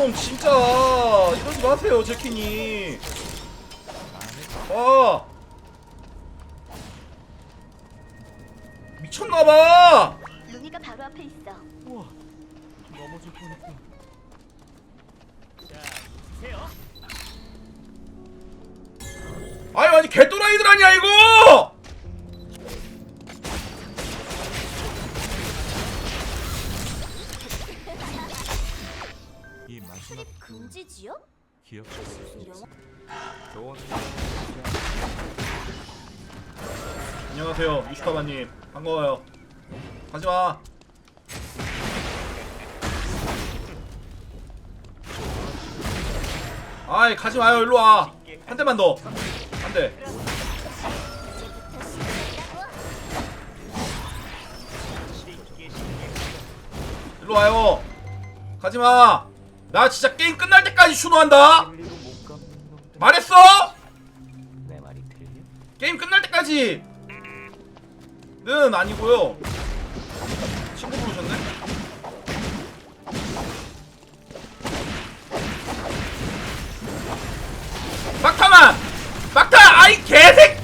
놈 진짜. 이러지 마세요 제키니. 와 미쳤나봐. 루미가 바로 앞에 있어. 우와. 넘어질 뻔했다. 아니 아니 개또라이들 아니야 이거 유슈카바님 반가워요. 가지마. 아이 가지마요. 일로와. 한 대만 더 한대. 이제부터 시작이라고. 일로 와요. 가지마. 나 진짜 게임 끝날 때까지 놈들 말했어? 게임 끝날 때까지 는 아니고요. 친구 부르셨네? 막타만! 막타! 아이 아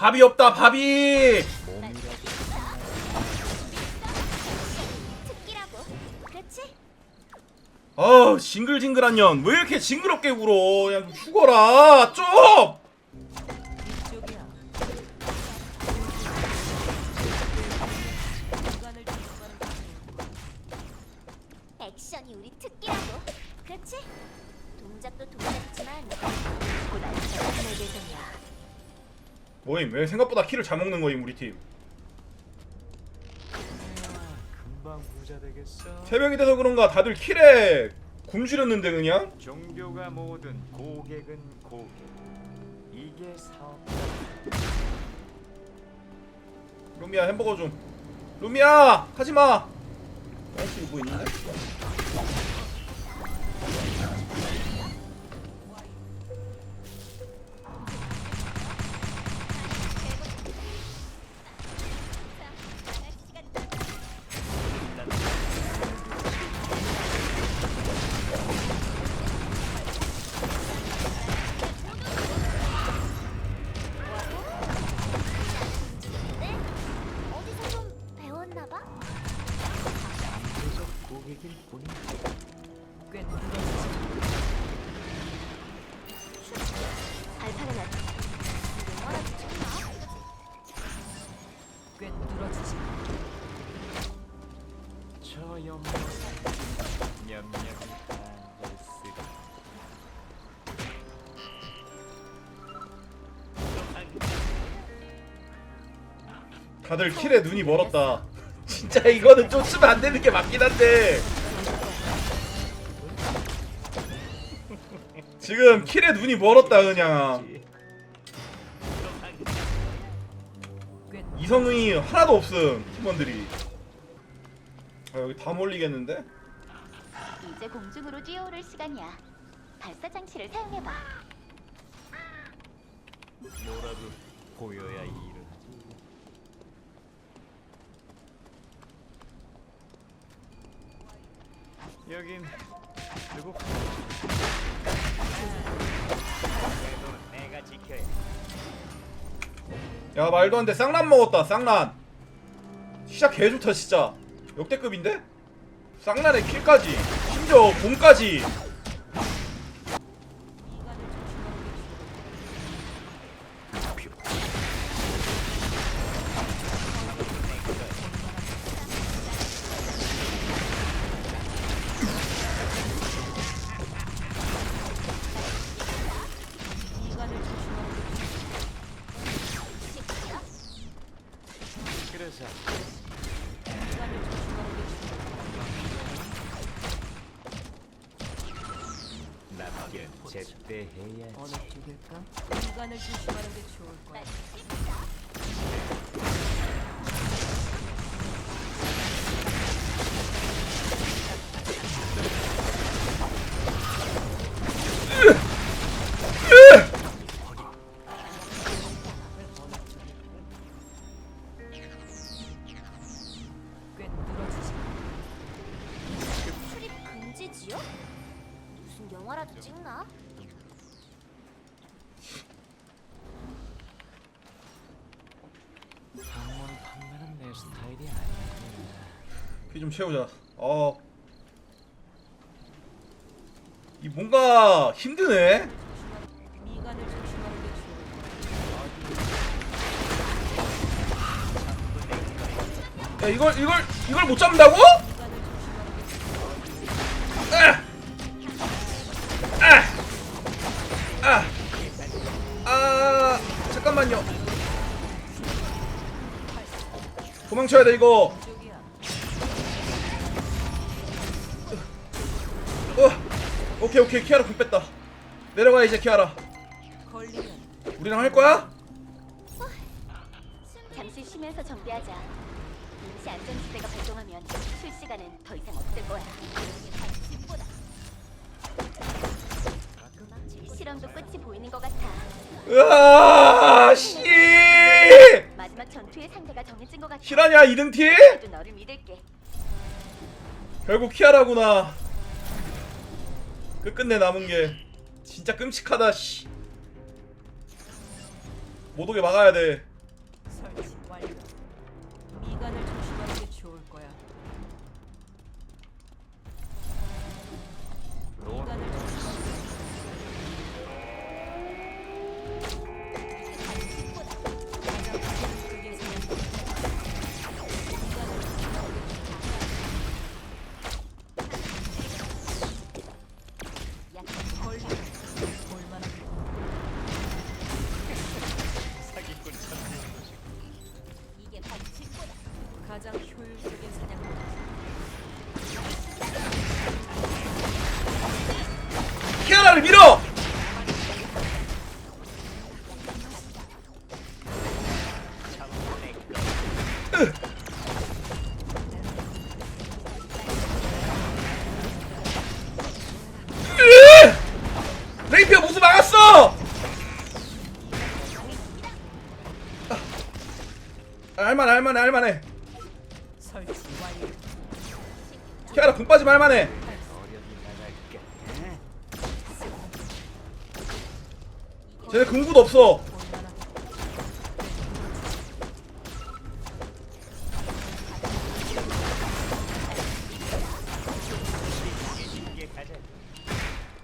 밥이 없다 밥이? 어 징글징글한 년 왜 이렇게 징그럽게 울어 그냥 좀 죽어라 좀 액션이? 동작도 동작이지만 곧 안전한 내 대상이야. 뭐임. 왜 생각보다 키를 잘 먹는 거임 우리 팀. 금방 부자 되겠어. 새벽이 돼서 그런가 다들 킬에 굶주렸는데 그냥? 종교가 모든 고객은 고객. 이게 사업. 루미야 햄버거 좀. 루미야 하지마! 할수 뭐 있는 고객일 뿐 안됐으리 다들 킬에 눈이 멀었다 진짜 이거는 좀 쓰면 안 되는 게 맞긴 한데 지금 킬에 눈이 멀었다 그냥 꽤 이성이 하나도 없음 팀원들이 아 여기 다 몰리겠는데? 이제 공중으로 뛰어오를 시간이야. 발사 장치를 사용해봐. 뭐라도 보여야 일을 하지 여긴 누구 내 돈은 내가 지켜야 야 말도 안 돼. 쌍란 먹었다 쌍란. 시작 개좋다 진짜. 역대급인데? 쌍란에 킬까지 심지어 공까지 남게 제때 해야지 어느 쪽일까? 이간을 조심하는 게 좋을 거야. 영화라도 찍나? 방문 판매는 내 스타일이 아니야. 피 좀 채우자. 어. 이 뭔가 힘드네. 야 이걸 이걸 이걸 못 잡는다고? 도망쳐야 돼 이거. 어. 오케이 오케이 키아라 궁 뺐다. 내려가 이제 키아라. 우리랑 할 거야? 잠시 쉬면서 정비하자. 임시 안전지대가 발동하면 출 시간은 더 이상 없을 거야. 실험도 끝이 보이는 것 같아. 으아 씨! 상대가 정해진 것 같아. 실화냐 2등 티? 너를 믿을게. 결국 키아라구나. 끝끝내 남은 게 진짜 끔찍하다 씨. 못 오게 막아야 돼. 할만해 할만해. 키아라 궁 빠지면 할만해 어련히 나갈까? 쟤네 궁구도 없어.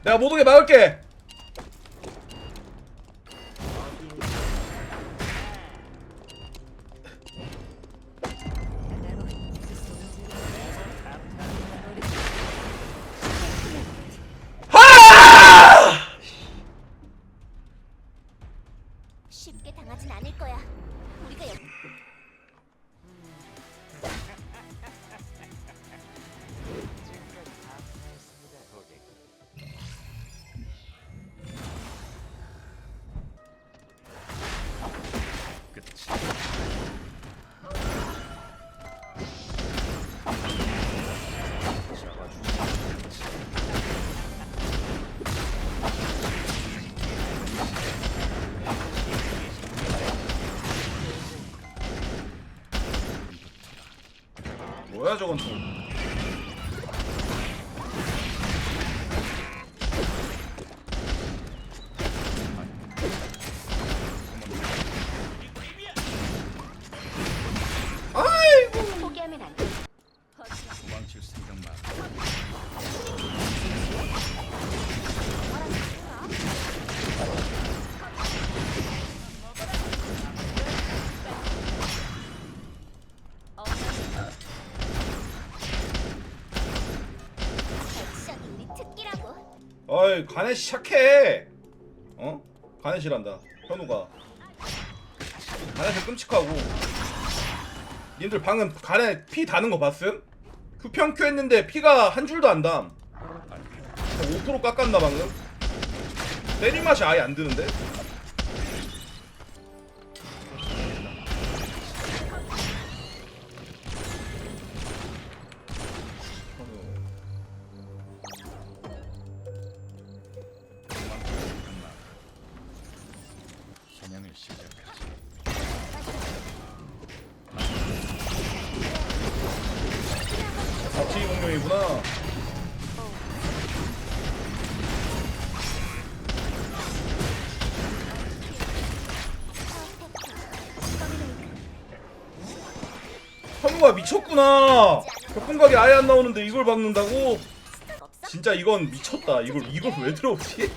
내가 못 오게 막을게 뭐야 저건 또 어이 가넷 착해 어? 가넷이란다 현우가 가넷은 끔찍하고 님들 방금 가넷 피 다는 거 봤음? 큐평큐 했는데 피가 한 줄도 안 담. 5% 깎았나 방금? 때린 맛이 아예 안 드는데? 잡치기 공룡이구나 현우가 미쳤구나 벽공각이 아예 안 나오는데 이걸 박는다고? 진짜 이건 미쳤다. 이걸 이걸 왜 들어오지?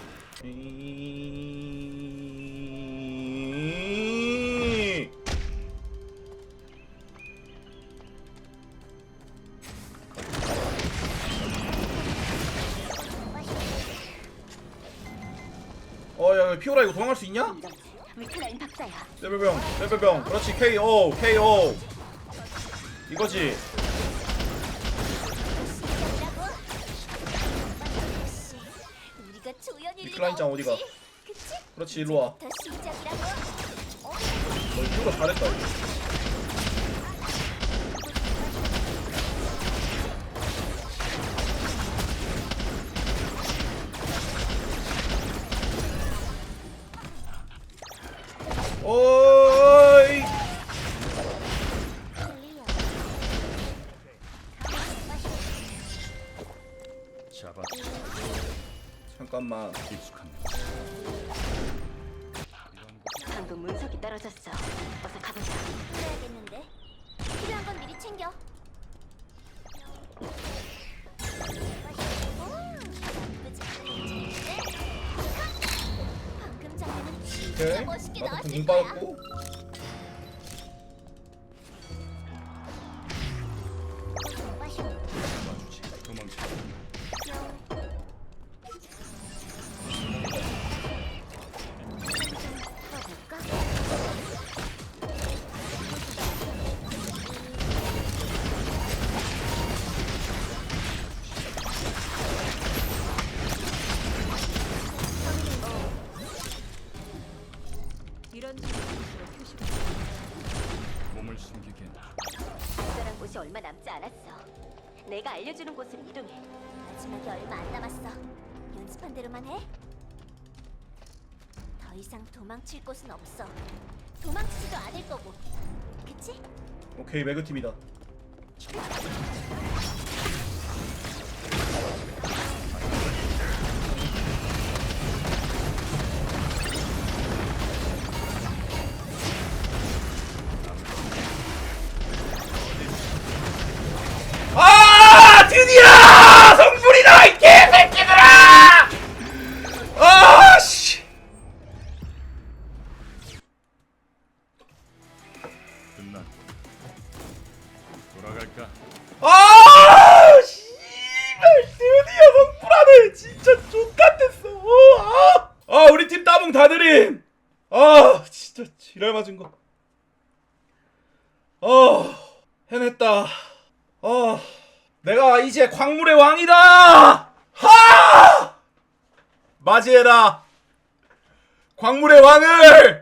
피오라 이거 도망갈 수 있냐? 이런 위클라인 박사야. 레벨병 레벨병 그렇지 KO KO 이거지 우리가 조연일 리가 위클라인짱 어디가? 없지. 그치? 그렇지 일로 와. 더 시작이라고. 어? 너 피오라 잘했다 이거. 문석이 떨어졌어. 어서 가보자. 그래야겠는데. 필요한 건 미리 챙겨. 방금 장면은 진짜 오케이 멋있게 나왔을 공 거야. 않았어. 내가 알려주는 곳으로 이동해. 마지막이 얼마 안 남았어. 연습한 대로만 해. 더 이상 도망칠 곳은 없어. 도망치지도 않을 거고. 그치? 오케이 매그팀이다 아, 해냈다. 아, 내가 이제 광물의 왕이다. 하! 맞이해라. 광물의 왕을